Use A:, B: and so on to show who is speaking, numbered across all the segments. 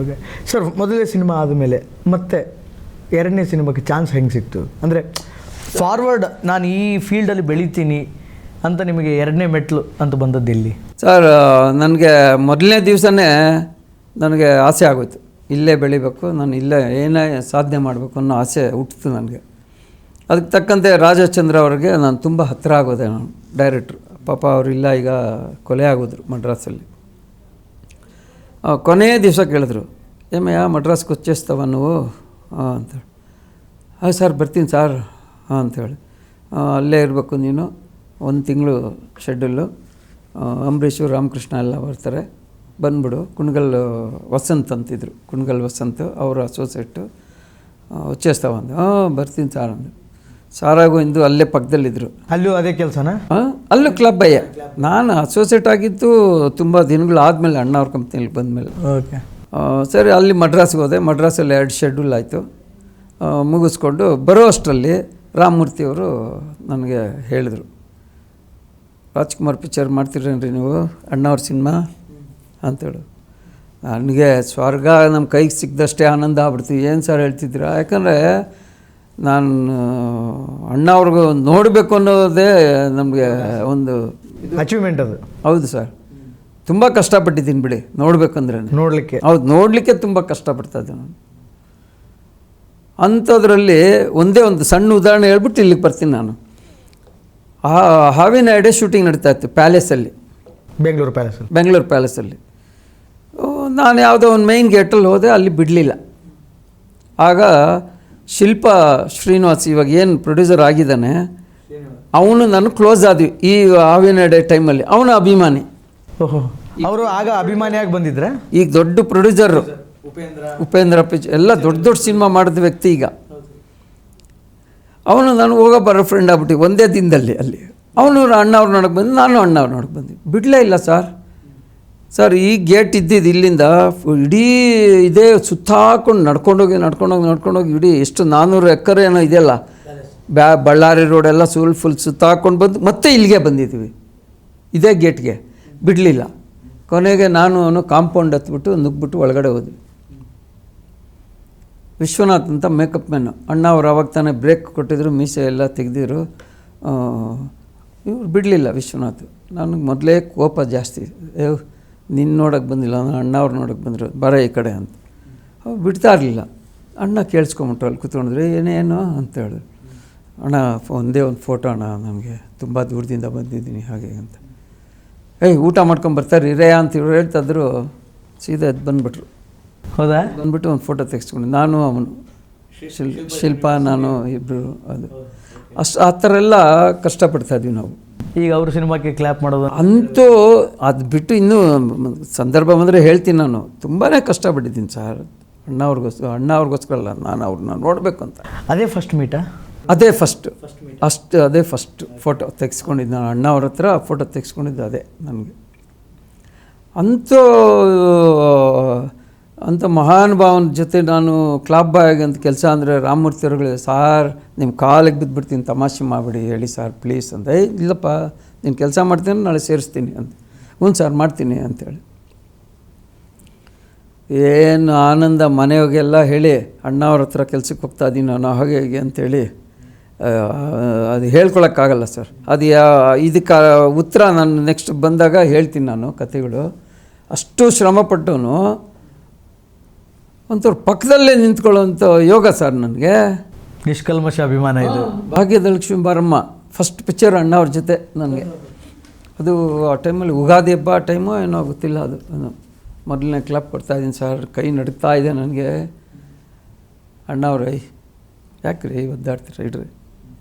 A: Okay sir ಮೊದಲನೇ cinema ಆದಮೇಲೆ ಮತ್ತೆ ಎರಡನೇ ಸಿನಿಮಾಕ್ಕೆ ಚಾನ್ಸ್ ಹೆಂಗೆ ಸಿಕ್ತು? ಅಂದರೆ ಫಾರ್ವರ್ಡ್ ನಾನು ಈ ಫೀಲ್ಡಲ್ಲಿ ಬೆಳಿತೀನಿ ಅಂತ ನಿಮಗೆ ಎರಡನೇ ಮೆಟ್ಲು ಅಂತ ಬಂದದ್ದು ಇಲ್ಲಿ
B: ಸರ್ ನನಗೆ ಮೊದಲನೇ ದಿವಸನೇ ನನಗೆ ಆಸೆ ಆಗೋಯ್ತು. ಇಲ್ಲೇ ಬೆಳಿಬೇಕು, ನಾನು ಇಲ್ಲೇ ಏನೇ ಸಾಧನೆ ಮಾಡಬೇಕು ಅನ್ನೋ ಆಸೆ ಹುಟ್ಟಿತು ನನಗೆ. ಅದಕ್ಕೆ ತಕ್ಕಂತೆ ರಾಜಚಂದ್ರ ಅವರಿಗೆ ನಾನು ತುಂಬ ಹತ್ತಿರ ಆಗೋದೆ ನಾನು. ಡೈರೆಕ್ಟ್ರು ಪಾಪ ಅವರಿಲ್ಲ ಈಗ ಕೊಲೆ ಆಗೋದ್ರು ಮಡ್ರಾಸಲ್ಲಿ ಕೊನೆಯ ದಿವಸ ಕೇಳಿದ್ರು ಯಮ್ಮಯ್ಯ ಮಡ್ರಾಸ್ಗೆ ಕೊಚ್ಚೇಸ್ತವ ನೀವು ಹಾಂ ಅಂತೇಳಿ ಹಾಂ ಸರ್, ಬರ್ತೀನಿ ಸರ್ ಹಾಂ ಅಂಥೇಳಿ ಅಲ್ಲೇ ಇರಬೇಕು ನೀನು, ಒಂದು ತಿಂಗಳು ಶೆಡ್ಯೂಲು ಅಂಬರೀಷು, ರಾಮಕೃಷ್ಣ ಎಲ್ಲ ಬರ್ತಾರೆ, ಬಂದುಬಿಡು. ಕುಣಗಲ್ ವಸಂತ್ ಅಂತಿದ್ರು, ಕುಣಗಲ್ ವಸಂತ್ ಅವರ ಅಸೋಸಿಯೇಟು ಉಚ್ಚೇಸ್ತವ ಹಾಂ, ಬರ್ತೀನಿ ಸರ್, ಅಂದರು. ಸಾರಾಗೂ ಇಂದು ಅಲ್ಲೇ ಪಕ್ಕದಲ್ಲಿದ್ದರು
A: ಅಲ್ಲೂ ಅದೇ ಕೆಲಸನಾ?
B: ಹಾಂ? ಅಲ್ಲೂ ಕ್ಲಬ್ ಅಯ್ಯ. ನಾನು ಅಸೋಸಿಯೇಟ್ ಆಗಿದ್ದು ತುಂಬ ದಿನಗಳು ಆದಮೇಲೆ ಅಣ್ಣವ್ರ ಕಂಪ್ನಿಯಲ್ಲಿ ಬಂದಮೇಲೆ.
A: ಓಕೆ.
B: ಸರಿ ಅಲ್ಲಿ ಮಡ್ರಾಸ್ಗೆ ಹೋದೆ. ಮಡ್ರಾಸಲ್ಲಿ ಎರಡು ಶೆಡ್ಯೂಲ್ ಆಯಿತು. ಮುಗಿಸ್ಕೊಂಡು ಬರೋ ಅಷ್ಟರಲ್ಲಿ ರಾಮಮೂರ್ತಿಯವರು ನನಗೆ ಹೇಳಿದರು. ರಾಜ್ಕುಮಾರ್ ಪಿಕ್ಚರ್ ಮಾಡ್ತೀರೇನ್ರಿ ನೀವು? ಅಣ್ಣವ್ರ ಸಿನಿಮಾ? ಅಂತೇಳು ನನಗೆ ಸ್ವರ್ಗ ನಮ್ಮ ಕೈಗೆ ಸಿಕ್ಕದಷ್ಟೇ ಆನಂದ ಆಗ್ಬಿಡ್ತು. ಏನು ಸರ್ ಹೇಳ್ತಿದ್ದೀರಾ? ಯಾಕಂದರೆ ನಾನು ಅಣ್ಣ ಅವ್ರಿಗೆ ನೋಡಬೇಕು ಅನ್ನೋದೇ ನಮಗೆ ಒಂದು
A: ಅಚೀವ್ಮೆಂಟ್ ಅದು.
B: ಹೌದು ಸರ್. ತುಂಬ ಕಷ್ಟಪಟ್ಟಿದ್ದೀನಿ ಬಿಡಿ ನೋಡಬೇಕಂದ್ರೆ
A: ನೋಡಲಿಕ್ಕೆ.
B: ಹೌದು ನೋಡಲಿಕ್ಕೆ ತುಂಬ ಕಷ್ಟಪಡ್ತಾ ಇದ್ದೆ ನಾನು. ಅಂಥದ್ರಲ್ಲಿ ಒಂದೇ ಒಂದು ಸಣ್ಣ ಉದಾಹರಣೆ ಹೇಳ್ಬಿಟ್ಟು ಇಲ್ಲಿಗೆ ಬರ್ತೀನಿ ನಾನು. ಆ ಹಾವಿನ ಎಡೆ ಶೂಟಿಂಗ್ ನಡೀತಾ ಇತ್ತು ಪ್ಯಾಲೇಸಲ್ಲಿ.
A: ಬೆಂಗಳೂರು ಪ್ಯಾಲೇಸಲ್ಲಿ
B: ಬೆಂಗಳೂರು ಪ್ಯಾಲೇಸಲ್ಲಿ ನಾನು ಯಾವುದೋ ಒಂದು ಮೈನ್ ಗೇಟಲ್ಲಿ ಹೋದೆ ಅಲ್ಲಿ ಬಿಡಲಿಲ್ಲ. ಆಗ ಶಿಲ್ಪ ಶ್ರೀನಿವಾಸ್ ಇವಾಗ ಏನು ಪ್ರೊಡ್ಯೂಸರ್ ಆಗಿದ್ದಾನೆ ಅವನು ನಾನು ಕ್ಲೋಸ್ ಆದ್ವಿ ಈ ಹಾವಿನ ಡೇ ಟೈಮಲ್ಲಿ ಅವನ ಅಭಿಮಾನಿ.
A: ಓಹೋ. ಅವರು ಆಗ ಅಭಿಮಾನಿಯಾಗಿ ಬಂದಿದ್ರೆ?
B: ಈಗ ದೊಡ್ಡ ಪ್ರೊಡ್ಯೂಸರು ಉಪೇಂದ್ರ. ಪಿಚ್ ಎಲ್ಲ ದೊಡ್ಡ ದೊಡ್ಡ ಸಿನಿಮಾ ಮಾಡಿದ ವ್ಯಕ್ತಿ ಈಗ. ಅವನು ನಾನು ಹೋಗೋ ಬರೋ ಫ್ರೆಂಡ್ ಆಗ್ಬಿಟ್ಟು ಒಂದೇ ದಿನದಲ್ಲಿ ಅಲ್ಲಿ. ಅವನು ಅಣ್ಣ ಅವ್ರು ನೋಡಕ್ಕೆ ಬಂದು ನಾನು ಅಣ್ಣ ಅವ್ರು ನೋಡಕ್ಕೆ ಬಂದ್ವಿ. ಬಿಡಲೇ ಇಲ್ಲ ಸರ್ ಸರ್, ಈ ಗೇಟ್ ಇದ್ದಿದ್ದು ಇಲ್ಲಿಂದ ಇಡೀ ಇದೇ ಸುತ್ತಾಕೊಂಡು ನಡ್ಕೊಂಡೋಗಿ ನಡ್ಕೊಂಡೋಗಿ ನಡ್ಕೊಂಡೋಗಿ ಇಡೀ ಎಷ್ಟು ನಾನ್ನೂರು ಎಕರೆ ಏನೋ ಇದೆಯಲ್ಲ? ಬ್ಯಾ, ಬಳ್ಳಾರಿ ರೋಡ್ ಎಲ್ಲ ಸುಲ್ ಫುಲ್ ಸುತ್ತಾಕೊಂಡು ಬಂದು ಮತ್ತೆ ಇಲ್ಲಿಗೆ ಬಂದಿದ್ವಿ ಇದೇ ಗೇಟ್ಗೆ. ಬಿಡಲಿಲ್ಲ. ಕೊನೆಗೆ ನಾನು ಅವನು ಕಾಂಪೌಂಡ್ ಹತ್ಬಿಟ್ಟು ನುಗ್ಬಿಟ್ಟು ಒಳಗಡೆ ಹೋದ್ವಿ. ವಿಶ್ವನಾಥ್ ಅಂತ ಮೇಕಪ್ ಮ್ಯಾನು. ಅಣ್ಣ ಅವ್ರು ಅವಾಗ ತಾನೇ ಬ್ರೇಕ್ ಕೊಟ್ಟಿದ್ರು, ಮೀಸೆ ಎಲ್ಲ ತೆಗೆದಿದ್ರು. ಇವ್ರು ಬಿಡಲಿಲ್ಲ ವಿಶ್ವನಾಥ್. ನನಗೆ ಮೊದಲೇ ಕೋಪ ಜಾಸ್ತಿ. ನಿನ್ನ ನೋಡೋಕ್ಕೆ ಬಂದಿಲ್ಲ ನನ್ನ ಅಣ್ಣ ಅವ್ರು ನೋಡೋಕ್ಕೆ ಬಂದರು ಬರ ಈ ಕಡೆ ಅಂತ. ಅವ್ರು ಬಿಡ್ತಾ ಇರಲಿಲ್ಲ. ಅಣ್ಣ ಕೇಳಿಸ್ಕೊಂಬಿಟ್ರು ಅಲ್ಲಿ ಕೂತ್ಕೊಂಡಿದ್ರು ಏನೇನು ಅಂತ ಹೇಳಿದ್ರು. ಅಣ್ಣ ಒಂದೇ ಒಂದು ಫೋಟೋ ಅಣ್ಣ ನಮಗೆ ತುಂಬ ದೂರದಿಂದ ಬಂದಿದ್ದೀನಿ ಹಾಗೆ ಅಂತ. ಏಯ್ ಊಟ ಮಾಡ್ಕೊಂಡು ಬರ್ತಾರೆ ಇರೇ ಅಂತ ಇವ್ರು ಹೇಳ್ತಾಯಿದ್ರು ಸೀದಾ ಎದ್ದು ಬಂದ್ಬಿಟ್ರು.
A: ಹೌದಾ?
B: ಬಂದ್ಬಿಟ್ಟು ಒಂದು ಫೋಟೋ ತೆಗೆಸ್ಕೊಂಡು ನಾನು ಅವನು ಶಿಲ್ ಶಿಲ್ಪ ನಾನು ಇಬ್ಬರು ಅದು. ಅಷ್ಟು ಆ ಥರ ಎಲ್ಲ ಕಷ್ಟಪಡ್ತಾ ಇದ್ವಿ ನಾವು.
A: ಈಗ ಅವ್ರ ಸಿನಿಮಾಕ್ಕೆ ಕ್ಲ್ಯಾಪ್ ಮಾಡೋದು?
B: ಅಂತೂ ಅದು ಬಿಟ್ಟು ಇನ್ನೂ ಸಂದರ್ಭ ಬಂದರೆ ಹೇಳ್ತೀನಿ ನಾನು. ತುಂಬಾ ಕಷ್ಟಪಟ್ಟಿದ್ದೀನಿ ಸರ್. ಅಣ್ಣ ಅವ್ರಿಗೋಸ್ಕರ ಅಣ್ಣ ಅವ್ರಿಗೋಸ್ಕರ ಅಲ್ಲ ನಾನು ಅವ್ರನ್ನ ನೋಡಬೇಕು ಅಂತ
A: ಅದೇ ಫಸ್ಟ್ ಮೀಟಾ
B: ಅದೇ ಫಸ್ಟ್ ಅಷ್ಟು ಅದೇ ಫಸ್ಟ್ ಫೋಟೋ ತೆಗೆಸ್ಕೊಂಡಿದ್ದು ನಾನು ಅಣ್ಣ ಅವ್ರ ಹತ್ರ ಫೋಟೋ ತೆಗೆಸ್ಕೊಂಡಿದ್ದು ಅದೇ ನನಗೆ. ಅಂಥೂ ಅಂಥ ಮಹಾನುಭಾವನ ಜೊತೆ ನಾನು ಕ್ಲಾಬ್ ಬಾಯ್ ಅಂತ ಕೆಲಸ ಅಂದರೆ ರಾಮಮೂರ್ತಿ ಅವರುಗಳು, ಸಾರ್ ನಿಮ್ಮ ಕಾಲಿಗೆ ಬಿದ್ದುಬಿಡ್ತೀನಿ ತಮಾಷೆ ಮಾಡಿಬಿಡಿ, ಹೇಳಿ ಸರ್ ಪ್ಲೀಸ್ ಅಂತ ಏ ಇಲ್ಲಪ್ಪ, ನೀನು ಕೆಲಸ ಮಾಡ್ತೀನಿ, ನಾಳೆ ಸೇರಿಸ್ತೀನಿ ಅಂತ ಹ್ಞೂ ಸರ್, ಮಾಡ್ತೀನಿ, ಅಂತೇಳಿ. ಏನು ಆನಂದ ಮನೆಯವಾಗೆಲ್ಲ ಹೇಳಿ ಅಣ್ಣವ್ರ ಹತ್ರ ಕೆಲಸಕ್ಕೆ ಹೋಗ್ತಾ ಇದ್ದೀನಿ ನಾನು ಹಾಗೆ ಹೀಗೆ ಅಂತೇಳಿ ಅದು ಹೇಳ್ಕೊಳಕ್ಕಾಗಲ್ಲ ಸರ್. ಅದು ಯಾ, ಇದಕ್ಕೆ ಉತ್ತರ ನಾನು ನೆಕ್ಸ್ಟ್ ಬಂದಾಗ ಹೇಳ್ತೀನಿ ನಾನು ಕಥೆಗಳು ಅಷ್ಟು ಶ್ರಮಪಟ್ಟವನು ಒಂಥರ ಪಕ್ಕದಲ್ಲೇ ನಿಂತ್ಕೊಳ್ಳೋಂಥ ಯೋಗ ಸರ್ ನನಗೆ.
A: ನಿಷ್ಕಲ್ಮಶ ಅಭಿಮಾನ ಇದು.
B: ಭಾಗ್ಯದಲಕ್ಷ್ಮಿ ಬಾರಮ್ಮ ಫಸ್ಟ್ ಪಿಕ್ಚರ್ ಅಣ್ಣ ಅವ್ರ ಜೊತೆ ನನಗೆ. ಅದು ಆ ಟೈಮಲ್ಲಿ ಉಗಾದಿ ಹಬ್ಬ ಆ ಟೈಮು ಏನೋ ಗೊತ್ತಿಲ್ಲ ಅದು. ನಾನು ಮೊದಲನೇ ಕ್ಲಬ್ ಕೊಡ್ತಾಯಿದ್ದೀನಿ ಸರ್ ಕೈ ನಡುಗ್ತಾ ಇದೆ ನನಗೆ. ಅಣ್ಣ ಅವ್ರೆ ಯಾಕೆ ರೀ ಒದ್ದಾಡ್ತೀರ? ಇಡ್ರಿ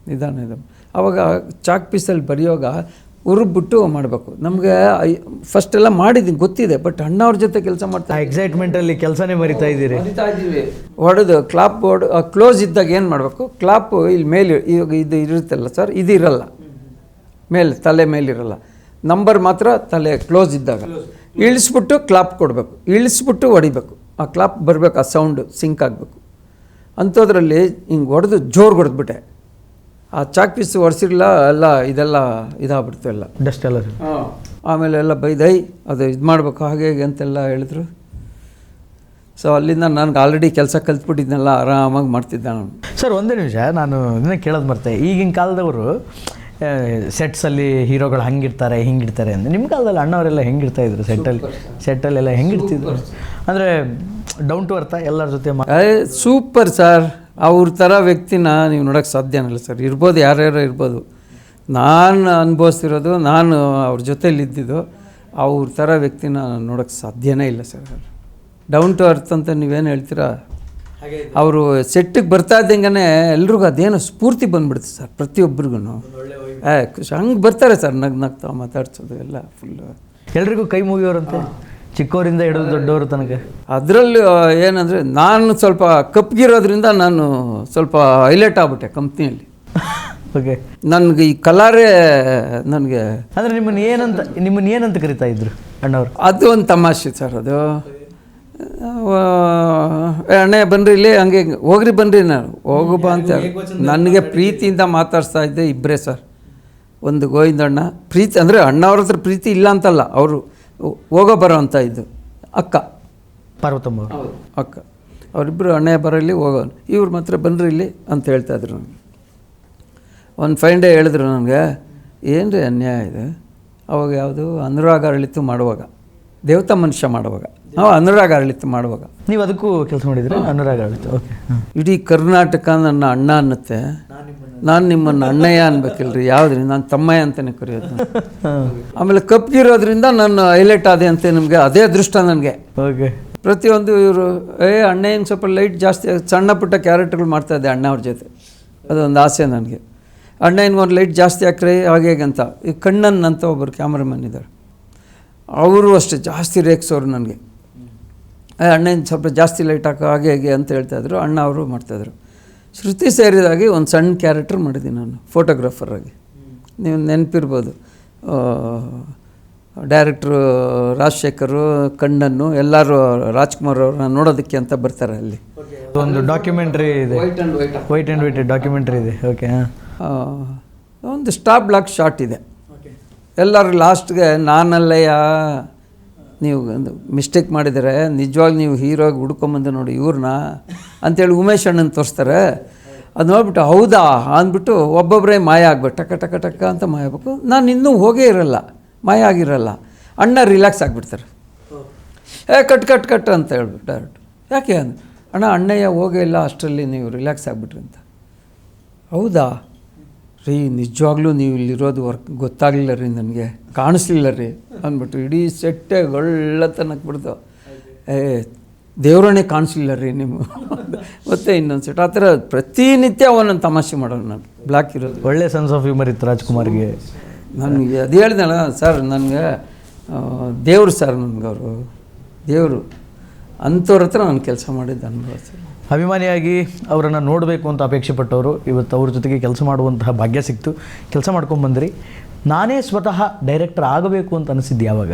B: ನಿಧಾನ ಇದೆ ಆವಾಗ ಚಾಕ್ ಪೀಸಲ್ಲಿ ಬರೆಯೋಗ ಉರುಬ್ಬಿಟ್ಟು ಮಾಡಬೇಕು. ನಮಗೆ ಫಸ್ಟ್ ಎಲ್ಲ ಮಾಡಿದ್ದೀನಿ ಗೊತ್ತಿದೆ ಬಟ್ ಅಣ್ಣವ್ರ ಜೊತೆ ಕೆಲಸ ಮಾಡ್ತಾ
A: ಎಕ್ಸೈಟ್ಮೆಂಟಲ್ಲಿ ಕೆಲಸನೇ ಮರಿತಾ ಇದ್ದೀರಿ.
B: ಹೊಡೆದು ಕ್ಲಾಪ್ ಬೋರ್ಡ್ ಕ್ಲೋಸ್ ಇದ್ದಾಗ ಏನು ಮಾಡಬೇಕು? ಕ್ಲಾಪ್ ಇಲ್ಲಿ ಮೇಲೆ ಇವಾಗ ಇದು ಇರುತ್ತಲ್ಲ ಸರ್ ಇದು ಇರಲ್ಲ. ಮೇಲೆ ತಲೆ ಮೇಲಿರಲ್ಲ ನಂಬರ್ ಮಾತ್ರ ತಲೆ ಕ್ಲೋಸ್ ಇದ್ದಾಗ. ಇಳಿಸ್ಬಿಟ್ಟು ಕ್ಲಾಪ್ ಕೊಡಬೇಕು. ಇಳಿಸ್ಬಿಟ್ಟು ಹೊಡಿಬೇಕು. ಆ ಕ್ಲಾಪ್ ಬರಬೇಕು ಆ ಸೌಂಡು ಸಿಂಕ್ ಆಗಬೇಕು. ಅಂಥದ್ರಲ್ಲಿ ಹಿಂಗೆ ಹೊಡೆದು ಜೋರು ಹೊಡೆದ್ಬಿಟ್ಟೆ. ಆ ಚಾಕ್ ಪೀಸ್ ಒರೆಸಿರಲ್ಲ ಎಲ್ಲ ಇದೆಲ್ಲ ಇದಾಗ್ಬಿಡ್ತು ಎಲ್ಲ.
A: ಡಸ್ಟ್ ಎಲ್ಲ
B: ಆಮೇಲೆ ಎಲ್ಲ ಬೈದೈ ಅದು ಇದು ಮಾಡಬೇಕು ಹಾಗೆ ಹೀಗೆ ಅಂತೆಲ್ಲ ಹೇಳಿದ್ರು. ಸೊ ಅಲ್ಲಿಂದ ನನಗೆ ಆಲ್ರೆಡಿ ಕೆಲಸ ಕಲ್ತ್ಬಿಟ್ಟಿದ್ದೆಲ್ಲ ಆರಾಮಾಗಿ ಮಾಡ್ತಿದ್ದೆ ನಾನು.
A: ಸರ್ ಒಂದೇ ನಿಮಿಷ ನಾನು ಇದನ್ನ ಕೇಳೋದು ಮರ್ತೆ. ಈಗಿನ ಕಾಲದವರು ಸೆಟ್ಸಲ್ಲಿ ಹೀರೋಗಳು ಹಂಗಿರ್ತಾರೆ ಹಿಂಗಿರ್ತಾರೆ ಅಂದರೆ ನಿಮ್ಮ ಕಾಲದಲ್ಲಿ ಅಣ್ಣವರೆಲ್ಲ ಹೆಂಗಿರ್ತಾ ಇದ್ರು ಸೆಟ್ಟಲ್ಲಿ ಸೆಟ್ಟಲ್ಲೆಲ್ಲ ಹೆಂಗಿರ್ತಿದ್ರು? ಅಂದರೆ ಡೌನ್ ಟು ಅರ್ಥ ಎಲ್ಲರ ಜೊತೆ
B: ಸೂಪರ್ ಸರ್ ಅವ್ರ ಥರ ವ್ಯಕ್ತಿನ ನೀವು ನೋಡೋಕ್ಕೆ ಸಾಧ್ಯನಲ್ಲ ಸರ್. ಇರ್ಬೋದು ಯಾರ್ಯಾರು ಇರ್ಬೋದು. ನಾನು ಅನುಭವಿಸ್ತಿರೋದು ನಾನು ಅವ್ರ ಜೊತೇಲಿ ಇದ್ದಿದ್ದು ಅವ್ರ ಥರ ವ್ಯಕ್ತಿನ ನೋಡೋಕ್ಕೆ ಸಾಧ್ಯನೇ ಇಲ್ಲ ಸರ್. ಡೌನ್ ಟು ಅರ್ತ್ ಅಂತ ನೀವೇನು ಹೇಳ್ತೀರಾ? ಅವರು ಸೆಟ್ಟಿಗೆ ಬರ್ತಾ ಇದ್ದಂಗೆ ಎಲ್ರಿಗೂ ಅದೇನೋ ಸ್ಫೂರ್ತಿ ಬಂದ್ಬಿಡುತ್ತೆ ಸರ್ ಪ್ರತಿಯೊಬ್ಬರಿಗೂ ಹಂಗೆ ಬರ್ತಾರೆ ಸರ್ ನಗ್ ನಗ್ತಾ ಮಾತಾಡ್ಸೋದು ಎಲ್ಲ ಫುಲ್ಲು
A: ಎಲ್ರಿಗೂ ಕೈ ಮುಗಿಯೋರಂತೆ? ಚಿಕ್ಕವರಿಂದ ಹಿಡಿದು ದೊಡ್ಡವರು ತನಕ?
B: ಅದರಲ್ಲಿ ಏನಂದರೆ ನಾನು ಸ್ವಲ್ಪ ಕಪ್ಗಿರೋದ್ರಿಂದ ನಾನು ಸ್ವಲ್ಪ ಹೈಲೈಟ್ ಆಗ್ಬಿಟ್ಟೆ ಕಂಪ್ನಿಯಲ್ಲಿ.
A: ಓಕೆ
B: ನನಗೆ ಈ ಕಲಾರೇ ನನಗೆ
A: ಅಂದರೆ ನಿಮ್ಮನ್ನು ಏನಂತ ನಿಮ್ಮನ್ನು ಏನಂತ ಕರಿತಾ ಇದ್ರು ಅಣ್ಣವ್ರು?
B: ಅದು ಒಂದು ತಮಾಷೆ ಸರ್ ಅದು. ಅಣ್ಣ ಬನ್ರಿ ಇಲ್ಲಿ ಹಂಗೆ ಹಿಂಗೆ. ಹೋಗ್ರಿ ಬನ್ರಿ ನಾನು. ಹೋಗು ಬಾ ಅಂತ ನನಗೆ ಪ್ರೀತಿಯಿಂದ ಮಾತಾಡ್ಸ್ತಾ ಇದ್ದೆ ಇಬ್ಬರೇ ಸರ್. ಒಂದು ಗೋವಿಂದಣ್ಣ. ಪ್ರೀತಿ ಅಂದರೆ ಅಣ್ಣವ್ರ ಹತ್ರ ಪ್ರೀತಿ ಇಲ್ಲ ಅಂತಲ್ಲ ಅವರು. ಹೋಗೋ ಬರೋ ಅಂತ ಇದ್ದು ಅಕ್ಕ.
A: ಪಾರ್ವತಮ್ಮ
B: ಅಕ್ಕ. ಅವರಿಬ್ಬರು ಅಣ್ಣಯ್ಯ ಬರಲಿ ಹೋಗೋ ಇವ್ರು ಮಾತ್ರ ಬಂದರು ಇಲ್ಲಿ ಅಂತ ಹೇಳ್ತಾ ಇದ್ರು ನನಗೆ. ಒಂದು ಫೈನ್ ಡೇ ಹೇಳಿದ್ರು ನನಗೆ ಏನು ರೀ ಅನ್ಯಾಯ ಇದೆ? ಅವಾಗ ಯಾವುದು? ಅನುರಾಗ ಅರಳಿತು ಮಾಡುವಾಗ. ದೇವತಾ ಮನುಷ್ಯ ಮಾಡುವಾಗ. ನಾವು ಅನುರಾಗ ಅರಳಿತು ಮಾಡುವಾಗ.
A: ನೀವು ಅದಕ್ಕೂ ಕೆಲಸ ಮಾಡಿದ್ರೆ? ಅನುರಾಗ ಅರಳಿತು ಓಕೆ
B: ಇಡೀ ಕರ್ನಾಟಕ ನನ್ನ ಅಣ್ಣ ಅನ್ನತ್ತೆ. ನಾನು ನಿಮ್ಮನ್ನು ಅಣ್ಣಯ್ಯ ಅನ್ಬೇಕಿಲ್ರಿ ಯಾವ್ದ್ರಿ? ನಾನು ತಮ್ಮಯ್ಯ ಅಂತಲೇ ಕರೆಯೋದು. ಆಮೇಲೆ ಕಪ್ಗಿರೋದ್ರಿಂದ ನಾನು ಹೈಲೈಟ್ ಆದೆ ಅಂತ ನಿಮಗೆ ಅದೇ ಅದೃಷ್ಟ ನನಗೆ.
A: ಓಕೆ
B: ಪ್ರತಿಯೊಂದು ಇವರು ಏ ಅಣ್ಣಯ್ಯನ ಸ್ವಲ್ಪ ಲೈಟ್ ಜಾಸ್ತಿ ಸಣ್ಣ ಪುಟ್ಟ ಕ್ಯಾರೆಕ್ಟರ್ಗಳು ಮಾಡ್ತಾ ಇದ್ದೆ ಅಣ್ಣ ಅವ್ರ ಜೊತೆ. ಅದೊಂದು ಆಸೆ ನನಗೆ. ಅಣ್ಣಯ್ಯನಿಗೆ ಒಂದು ಲೈಟ್ ಜಾಸ್ತಿ ಹಾಕ್ರಿ ಹಾಗೆ ಹೀಗೆ ಅಂತ? ಈ ಕಣ್ಣನ್ ಅಂತ ಒಬ್ಬರು ಕ್ಯಾಮ್ರಾಮನ್ ಇದ್ದಾರೆ ಅವರು ಅಷ್ಟೇ ಜಾಸ್ತಿ ರೇಗ್ಸೋರು ನನಗೆ. ಅಣ್ಣನ ಸ್ವಲ್ಪ ಜಾಸ್ತಿ ಲೈಟ್ ಹಾಕೋ ಹಾಗೆ ಹೇಗೆ? ಅಂತ ಹೇಳ್ತಾಯಿದ್ರು ಅಣ್ಣ ಅವರು ಮಾಡ್ತಾಯಿದ್ರು ಶ್ರುತಿ ಸೇರಿದಾಗಿ ಒಂದು ಸಣ್ಣ ಕ್ಯಾರೆಕ್ಟರ್ ಮಾಡಿದ್ದೀನಿ ನಾನು ಫೋಟೋಗ್ರಾಫರಾಗಿ ನೀವು ನೆನಪಿರ್ಬೋದು. ಡೈರೆಕ್ಟ್ರು ರಾಜಶೇಖರು ಕಣ್ಣನ್ನು ಎಲ್ಲರೂ ರಾಜ್ಕುಮಾರ್ ಅವ್ರನ್ನ ನೋಡೋದಕ್ಕೆ ಅಂತ ಬರ್ತಾರೆ ಅಲ್ಲಿ.
A: ಒಂದು ಡಾಕ್ಯುಮೆಂಟ್ರಿ ಇದೆ.
B: White and white
A: white and white documentary ಇದೆ. ಓಕೆ
B: ಒಂದು ಸ್ಟಾಪ್ ಬ್ಲಾಕ್ ಶಾಟ್ ಇದೆ. ಎಲ್ಲರೂ ಲಾಸ್ಟ್ಗೆ ನಾನಲ್ಲಯ್ಯ ನೀವು ಮಿಸ್ಟೇಕ್ ಮಾಡಿದರೆ ನಿಜವಾಗ್ಲೂ ನೀವು ಹೀರೋಗಿ ಹುಡ್ಕೊಂಬಂದು ನೋಡಿ ಇವ್ರನ್ನ ಅಂತೇಳಿ ಉಮೇಶ್ ಅಣ್ಣನ ತೋರಿಸ್ತಾರೆ. ಅದು ನೋಡ್ಬಿಟ್ಟು ಹೌದಾ ಅಂದ್ಬಿಟ್ಟು ಒಬ್ಬೊಬ್ಬರೇ ಮಾಯ ಆಗ್ಬೇಕು ಟಕ ಟಕ ಟಕ ಅಂತ ಮಾಯ ಆಗಬೇಕು. ನಾನು ಇನ್ನೂ ಹೋಗೇ ಇರಲ್ಲ, ಮಾಯ ಆಗಿರಲ್ಲ. ಅಣ್ಣ ರಿಲ್ಯಾಕ್ಸ್ ಆಗಿಬಿಡ್ತಾರೆ. ಏ, ಕಟ್ ಕಟ್ ಕಟ್ ಅಂತ ಹೇಳ್ಬಿಟ್ಟು ಡೈರೆಕ್ಟ್. ಯಾಕೆ ಅಣ್ಣ, ಅಣ್ಣಯ್ಯ ಹೋಗೇ ಇಲ್ಲ ಅಷ್ಟರಲ್ಲಿ ನೀವು ರಿಲ್ಯಾಕ್ಸ್ ಆಗಿಬಿಟ್ರಿ ಅಂತ. ಹೌದಾ? ರೀ ನಿಜವಾಗ್ಲೂ ನೀವು ಇಲ್ಲಿರೋದು ವರ್ಕ್ ಗೊತ್ತಾಗಲಿಲ್ಲ ರೀ ನನಗೆ. ಕಾಣಿಸ್ಲಿಲ್ಲ ರೀ ಅಂದ್ಬಿಟ್ಟು ಇಡೀ ಸೆಟ್ಟೆ ಒಳ್ಳೆ ತನಕ ಬಿಡ್ತು ಏ ದೇವರನ್ನೇ ಕಾಣಿಸ್ಲಿಲ್ಲ ರೀ ನಿಮ್ಮ ಮತ್ತೆ ಇನ್ನೊಂದು ಸೆಟ್. ಆ ಥರ ಪ್ರತಿನಿತ್ಯ ಅವನ ತಮಾಷೆ ಮಾಡೋಣ ನಾನು. ಬ್ಲ್ಯಾಕ್ ಇರೋದು.
A: ಒಳ್ಳೆ ಸೆನ್ಸ್ ಆಫ್ ಹ್ಯೂಮರ್ ಇತ್ತು ರಾಜ್ಕುಮಾರ್ಗೆ.
B: ನನಗೆ ಅದು ಹೇಳ್ದಲ್ಲ ಸರ್ ನನಗೆ ದೇವರು ಸರ್ ನನಗೆ ಅವರು. ದೇವರು. ಅಂಥವ್ರ ಹತ್ರ ನಾನು ಕೆಲಸ ಮಾಡಿದ್ದು ಅನುಭವ ಸರ್.
A: ಅಭಿಮಾನಿಯಾಗಿ ಅವರನ್ನು ನೋಡಬೇಕು ಅಂತ ಅಪೇಕ್ಷೆ ಪಟ್ಟವರು ಇವತ್ತು ಅವ್ರ ಜೊತೆಗೆ ಕೆಲಸ ಮಾಡುವಂತಹ ಭಾಗ್ಯ ಸಿಕ್ತು. ಕೆಲಸ ಮಾಡ್ಕೊಂಬಂದ್ರಿ ನಾನೇ ಸ್ವತಃ ಡೈರೆಕ್ಟರ್ ಆಗಬೇಕು ಅಂತ ಅನಿಸಿದ್ದು ಯಾವಾಗ?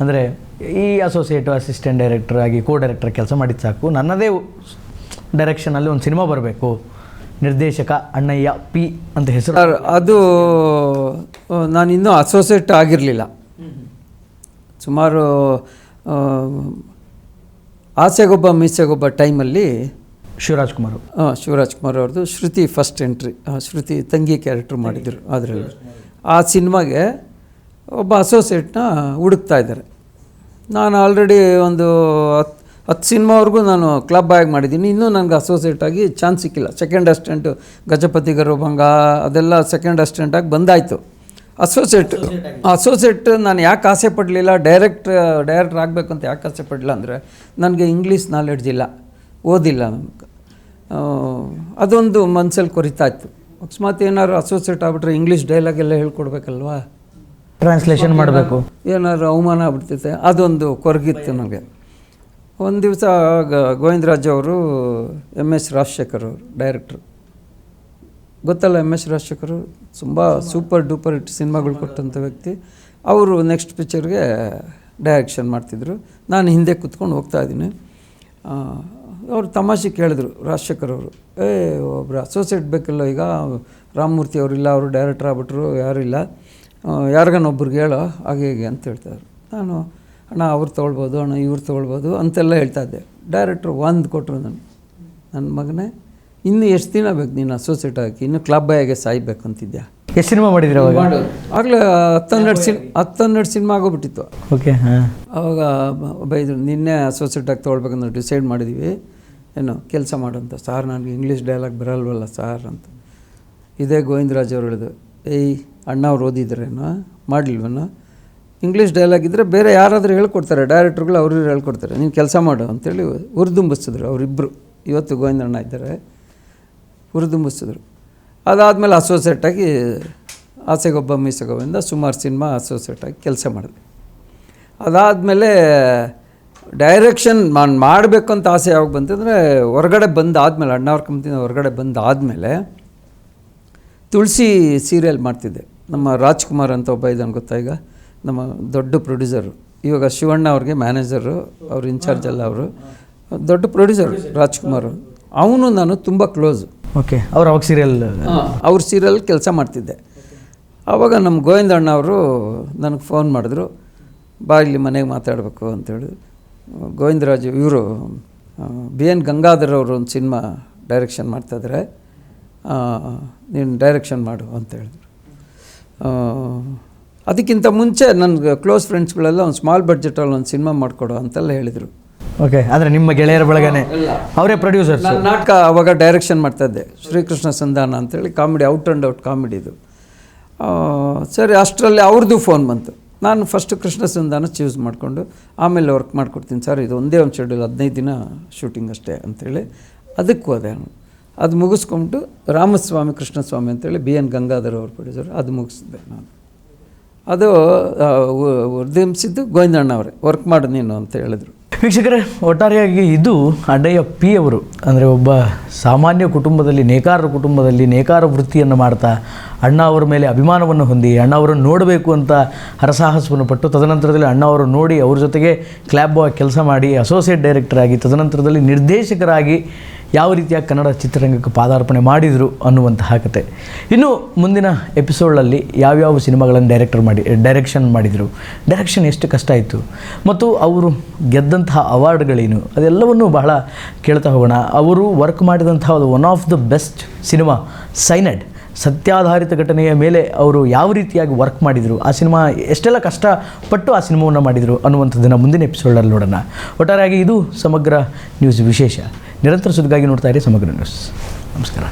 A: ಅಂದರೆ ಈ ಅಸೋಸಿಯೇಟ್ ಅಸಿಸ್ಟೆಂಟ್ ಡೈರೆಕ್ಟರ್ ಆಗಿ ಕೋ ಡೈರೆಕ್ಟರ್ ಕೆಲಸ ಮಾಡಿದ್ದು ಸಾಕು. ನನ್ನದೇ ಡೈರೆಕ್ಷನಲ್ಲಿ ಒಂದು ಸಿನಿಮಾ ಬರಬೇಕು. ನಿರ್ದೇಶಕ ಅಣ್ಣಯ್ಯ ಪಿ ಅಂತ ಹೆಸರು.
B: ಅದು ನಾನು ಇನ್ನೂ ಅಸೋಸಿಯೇಟ್ ಆಗಿರಲಿಲ್ಲ. ಸುಮಾರು ಆಸೆಗೊಬ್ಬ, ಮೀಸೆಗೊಬ್ಬ ಟೈಮಲ್ಲಿ
A: ಶಿವರಾಜ್ ಕುಮಾರ್
B: ಆ, ಶಿವರಾಜ್ ಕುಮಾರ್ ಅವ್ರದ್ದು ಶ್ರುತಿ ಫಸ್ಟ್ ಎಂಟ್ರಿ ಶ್ರುತಿ ತಂಗಿ ಕ್ಯಾರೆಕ್ಟ್ರ್ ಮಾಡಿದರು ಅದರಲ್ಲಿ. ಆ ಸಿನಿಮಾಗೆ ಒಬ್ಬ ಅಸೋಸಿಯೇಟ್ನ ಹುಡುಕ್ತಾ ಇದ್ದಾರೆ. ನಾನು ಆಲ್ರೆಡಿ ಒಂದು ಹತ್ತು ಹತ್ತು ಸಿನಿಮಾವರೆಗೂ ನಾನು ಕ್ಲಬ್ ಆಗಿ ಮಾಡಿದ್ದೀನಿ. ಇನ್ನೂ ನನಗೆ ಅಸೋಸಿಯೇಟ್ ಆಗಿ ಚಾನ್ಸ್ ಸಿಕ್ಕಿಲ್ಲ. ಸೆಕೆಂಡ್ ಅಸ್ಟೆಂಟು ಗಜಪತಿ ಗರುಭಂಗ ಅದೆಲ್ಲ ಸೆಕೆಂಡ್ ಅಸ್ಟೆಂಟಾಗಿ ಬಂದಾಯಿತು. ಅಸೋಸಿಯೇಟ್ ಅಸೋಸಿಯೇಟ್ ನಾನು ಯಾಕೆ ಆಸೆ ಪಡಲಿಲ್ಲ? ಡೈರೆಕ್ಟ್ ಡೈರೆಕ್ಟ್ರ್ ಆಗಬೇಕು ಅಂತ ಯಾಕೆ ಆಸೆ ಪಡಲಿಲ್ಲ ಅಂದರೆ ನನಗೆ ಇಂಗ್ಲೀಷ್ ನಾಲೆಡ್ಜ್ ಇಲ್ಲ. ಓದಿಲ್ಲ ಅದೊಂದು ಮನಸ್ಸಲ್ಲಿ ಕೊರಿತಾ ಇತ್ತು ಅಕಸ್ಮಾತ್ ಏನಾದ್ರು ಅಸೋಸಿಯೇಟ್ ಆಗ್ಬಿಟ್ರೆ ಇಂಗ್ಲೀಷ್ ಡೈಲಾಗ್ ಎಲ್ಲ ಹೇಳ್ಕೊಡ್ಬೇಕಲ್ವಾ?
A: ಟ್ರಾನ್ಸ್ಲೇಷನ್ ಮಾಡಬೇಕು.
B: ಏನಾದ್ರು ಅವಮಾನ ಆಗ್ಬಿಡ್ತೈತೆ ಅದೊಂದು ಕೊರಗಿತ್ತು ನನಗೆ ಒಂದು ದಿವಸ ಗೋವಿಂದರಾಜ್ ಅವರು ಎಂ ಎಸ್ ರಾಜಶೇಖರ್ ಅವರು ಡೈರೆಕ್ಟ್ರು ಗೊತ್ತಲ್ಲ ಎಂ ಎಸ್ ರಾಜಶೇಖರ್ ತುಂಬ ಸೂಪರ್ ಡೂಪರ್ ಹಿಟ್ ಸಿನಿಮಾಗಳು ಕೊಟ್ಟಂಥ ವ್ಯಕ್ತಿ. ಅವರು ನೆಕ್ಸ್ಟ್ ಪಿಕ್ಚರ್ಗೆ ಡೈರೆಕ್ಷನ್ ಮಾಡ್ತಿದ್ರು. ನಾನು ಹಿಂದೆ ಕೂತ್ಕೊಂಡು ಹೋಗ್ತಾ ಇದ್ದೀನಿ. ಅವರು ತಮಾಷೆ ಕೇಳಿದ್ರು ರಾಜಶೇಖರ್ ಅವರು ಏ ಒಬ್ಬರು ಅಸೋಸಿಯೇಟ್ ಬೇಕಲ್ಲ ಈಗ ರಾಮಮೂರ್ತಿ ಅವರಿಲ್ಲ ಅವರು ಡೈರೆಕ್ಟರ್ ಆಗ್ಬಿಟ್ರು ಯಾರೂ ಇಲ್ಲ. ಯಾರಿಗಾನೊಬ್ರಿಗೆ ಹೇಳೋ ಹಾಗೆ ಹೀಗೆ ಅಂತ ಹೇಳ್ತಾರೆ. ನಾನು ಅಣ್ಣ ಅವ್ರು ತೊಗೊಳ್ಬೋದು ಅಣ್ಣ ಇವ್ರು ತೊಗೊಳ್ಬೋದು ಅಂತೆಲ್ಲ ಹೇಳ್ತಾ ಇದ್ದೆ. ಡೈರೆಕ್ಟ್ರು ಒಂದು ಕೊಟ್ಟರು ನಾನು ನನ್ನ ಮಗನೇ ಇನ್ನು ಎಷ್ಟು ದಿನ ಬೇಕು ನೀನು ಅಸೋಸಿಯೇಟ್ ಹಾಕಿ ಇನ್ನು ಕ್ಲಬ್ ಬಾಯಾಗೆ ಸಾಯ್ಬೇಕು ಅಂತಿದ್ಯಾ?
A: ಎಷ್ಟು ಸಿನಿಮಾ ಮಾಡಿದ್ರೆ ಅವಾಗ?
B: ಆಗಲೇ ಹತ್ತನ್ನೆರಡು ಸಿನ್ ಹತ್ತನ್ನೆರಡು ಸಿನಿಮಾ ಆಗೋಗ್ಬಿಟ್ಟಿತ್ತು
A: ಓಕೆ ಹಾಂ.
B: ಅವಾಗ ಒಬ್ಬ ಇದ್ರು ನಿನ್ನೆ ಅಸೋಸಿಯೇಟ್ ಆಗಿ ತೊಗೊಳ್ಬೇಕಂತ ಡಿಸೈಡ್ ಮಾಡಿದ್ವಿ. ಏನು ಕೆಲಸ ಮಾಡುವಂಥ ಸಾರ್ ನನಗೆ ಇಂಗ್ಲೀಷ್ ಡೈಲಾಗ್ ಬರಲ್ವಲ್ಲ ಸಾರ್ ಅಂತ. ಇದೇ ಗೋವಿಂದರಾಜ್ ಅವರು ಹೇಳಿದ್ರು, ಏಯ್, ಅಣ್ಣ ಅವ್ರು ಓದಿದ್ರೇನೋ, ಮಾಡಲಿಲ್ವನೋ? ಇಂಗ್ಲೀಷ್ ಡೈಲಾಗ್ ಇದ್ದರೆ ಬೇರೆ ಯಾರಾದರೂ ಹೇಳ್ಕೊಡ್ತಾರೆ ಡೈರೆಕ್ಟ್ರುಗಳು ಇವ್ರು ಹೇಳ್ಕೊಡ್ತಾರೆ, ನೀನು ಕೆಲಸ ಮಾಡು ಅಂತೇಳಿ ಹುರಿದುಂಬಿಸಿದ್ರು ಅವರಿಬ್ಬರು ಇವತ್ತು ಗೋವಿಂದಣ್ಣ ಇದ್ದಾರೆ ಹುರಿದುಂಬಿಸಿದ್ರು ಅದಾದಮೇಲೆ ಅಸೋಸಿಯೇಟಾಗಿ ಆಸೆಗೊಬ್ಬ ಮೀಸೆಗೊಬ್ಬಿಂದ ಸುಮಾರು ಸಿನಿಮಾ ಅಸೋಸಿಯೇಟಾಗಿ ಕೆಲಸ ಮಾಡಿದೆ. ಅದಾದಮೇಲೆ ಡೈರೆಕ್ಷನ್ ನಾನು ಮಾಡಬೇಕು ಅಂತ ಆಸೆ ಯಾವಾಗ ಬಂತಂದರೆ ಹೊರಗಡೆ ಬಂದಾದಮೇಲೆ ಅಣ್ಣವ್ರ ಕಂಪ್ನಿಂದ ಹೊರಗಡೆ ಬಂದಾದಮೇಲೆ ತುಳಸಿ ಸೀರಿಯಲ್ ಮಾಡ್ತಿದ್ದೆ. ನಮ್ಮ ರಾಜ್ಕುಮಾರ್ ಅಂತ ಒಬ್ಬ ಇದ್ದಾನೆ ಗೊತ್ತಾ ಈಗ? ನಮ್ಮ ದೊಡ್ಡ ಪ್ರೊಡ್ಯೂಸರು ಇವಾಗ ಶಿವಣ್ಣ ಅವ್ರಿಗೆ ಮ್ಯಾನೇಜರು ಅವ್ರ ಇನ್ಚಾರ್ಜ್ ಅಲ್ಲ ಅವರು. ದೊಡ್ಡ ಪ್ರೊಡ್ಯೂಸರ್ ರಾಜ್ಕುಮಾರ್. ಅವನು ನಾನು ತುಂಬ ಕ್ಲೋಸು
A: ಓಕೆ ಅವ್ರು ಅವಾಗ ಸೀರಿಯಲ್
B: ಅವ್ರ ಸೀರಿಯಲ್ ಕೆಲಸ ಮಾಡ್ತಿದ್ದೆ. ಆವಾಗ ನಮ್ಮ ಗೋವಿಂದಣ್ಣ ಅವರು ನನಗೆ ಫೋನ್ ಮಾಡಿದ್ರು ಬಾ ಇಲ್ಲಿ ಮನೆಗೆ ಮಾತಾಡಬೇಕು ಅಂತೇಳಿ ಗೋವಿಂದರಾಜು ಇವರು ಬಿ ಎನ್ ಗಂಗಾಧರ್ ಅವರು ಒಂದು ಸಿನಿಮಾ ಡೈರೆಕ್ಷನ್ ಮಾಡ್ತಾಯಿದ್ದಾರೆ ನೀನು ಡೈರೆಕ್ಷನ್ ಮಾಡು ಅಂತ ಹೇಳಿದ್ರು. ಅದಕ್ಕಿಂತ ಮುಂಚೆ ನನಗೆ ಕ್ಲೋಸ್ ಫ್ರೆಂಡ್ಸ್ಗಳೆಲ್ಲ ಒಂದು ಸ್ಮಾಲ್ ಬಡ್ಜೆಟಲ್ಲಿ ಒಂದು ಸಿನಿಮಾ ಮಾಡಿಕೊಡು ಅಂತೆಲ್ಲ ಹೇಳಿದರು.
A: ಓಕೆ ಆದರೆ ನಿಮ್ಮ ಗೆಳೆಯರ ಬಳಗನೆ? ಅವರೇ
B: ಪ್ರೊಡ್ಯೂಸರ್ ನಾಟಕ ಅವಾಗ ಡೈರೆಕ್ಷನ್ ಮಾಡ್ತಾಯಿದ್ದೆ ಶ್ರೀಕೃಷ್ಣ ಸಂಧಾನ ಅಂತೇಳಿ comedy out and out comedy ಇದು. ಸರಿ ಅಷ್ಟರಲ್ಲಿ ಅವ್ರದ್ದು ಫೋನ್ ಬಂತು. ನಾನು ಫಸ್ಟ್ ಕೃಷ್ಣ ಸಂಧಾನ ಚೂಸ್ ಮಾಡಿಕೊಂಡು ಆಮೇಲೆ ವರ್ಕ್ ಮಾಡಿಕೊಡ್ತೀನಿ ಸರ್ ಇದು ಒಂದೇ ಒಂದು ಶೆಡ್ಯೂಲ್ ಹದಿನೈದು ದಿನ ಶೂಟಿಂಗ್ ಅಷ್ಟೇ ಅಂಥೇಳಿ ಅದಕ್ಕೆ ನಾನು. ಅದು ಮುಗಿಸ್ಕೊಂಡು ರಾಮಸ್ವಾಮಿ, ಕೃಷ್ಣಸ್ವಾಮಿ ಅಂತೇಳಿ ಬಿ ಎನ್ ಗಂಗಾಧರ್ ಅವರು ಪ್ರೊಡ್ಯೂಸರ್ ಅದು ಮುಗಿಸಿದೆ ನಾನು. ಅದು ಉದ್ಯಮಿಸಿದ್ದು ಗೋವಿಂದಣ್ಣ ಅವರೇ ವರ್ಕ್ ಮಾಡು ನೀನು ಅಂತ ಹೇಳಿದ್ರು.
A: ವೀಕ್ಷಕರೇ, ಒಟ್ಟಾರೆಯಾಗಿ ಇದು ಅಡ್ಡಯ್ಯ ಪಿ ಅವರು, ಅಂದರೆ ಒಬ್ಬ ಸಾಮಾನ್ಯ ಕುಟುಂಬದಲ್ಲಿ ನೇಕಾರರ ಕುಟುಂಬದಲ್ಲಿ ನೇಕಾರ ವೃತ್ತಿಯನ್ನು ಮಾಡ್ತಾ ಅಣ್ಣ ಅವರ ಮೇಲೆ ಅಭಿಮಾನವನ್ನು ಹೊಂದಿ, ಅಣ್ಣ ಅವರನ್ನು ನೋಡಬೇಕು ಅಂತ ಹರಸಾಹಸವನ್ನು ಪಟ್ಟು ತದನಂತರದಲ್ಲಿ ಅಣ್ಣ ಅವರು ನೋಡಿ ಅವ್ರ ಜೊತೆಗೆ ಕ್ಲ್ಯಾಬ್ ಕೆಲಸ ಮಾಡಿ ಅಸೋಸಿಯೇಟ್ ಡೈರೆಕ್ಟರ್ ಆಗಿ ತದನಂತರದಲ್ಲಿ ನಿರ್ದೇಶಕರಾಗಿ ಯಾವ ರೀತಿಯ ಕನ್ನಡ ಚಿತ್ರರಂಗಕ್ಕೆ ಪಾದಾರ್ಪಣೆ ಮಾಡಿದರು ಅನ್ನುವಂತಹ ಕತೆ. ಇನ್ನು ಮುಂದಿನ ಎಪಿಸೋಡಲ್ಲಿ ಯಾವ್ಯಾವ ಸಿನಿಮಾಗಳನ್ನು ಡೈರೆಕ್ಟರ್ ಮಾಡಿ ಡೈರೆಕ್ಷನ್ ಮಾಡಿದರು? ಡೈರೆಕ್ಷನ್ ಎಷ್ಟು ಕಷ್ಟ ಇತ್ತು ಮತ್ತು ಅವರು ಗೆದ್ದಂತಹ ಅವಾರ್ಡ್ಗಳೇನು ಅದೆಲ್ಲವನ್ನೂ ಬಹಳ ಕೇಳ್ತಾ ಹೋಗೋಣ. ಅವರು ವರ್ಕ್ ಮಾಡಿದಂತಹ one of the best cinema cyanide ಸತ್ಯಾಧಾರಿತ ಘಟನೆಯ ಮೇಲೆ ಅವರು ಯಾವ ರೀತಿಯಾಗಿ ವರ್ಕ್ ಮಾಡಿದರು? ಆ ಸಿನಿಮಾ ಎಷ್ಟೆಲ್ಲ ಕಷ್ಟಪಟ್ಟು ಆ ಸಿನಿಮಾವನ್ನು ಮಾಡಿದರು ಅನ್ನುವಂಥದ್ದನ್ನು ಮುಂದಿನ ಎಪಿಸೋಡಲ್ಲಿ ನೋಡೋಣ. ಒಟ್ಟಾರೆಯಾಗಿ ಇದು ಸಮಗ್ರ ನ್ಯೂಸ್ ವಿಶೇಷ. ನಿರಂತರ ಸುದ್ದಿಗಾಗಿ ನೋಡ್ತಾ ಇರಿ ಸಮಗ್ರ ನ್ಯೂಸ್ ನಮಸ್ಕಾರ.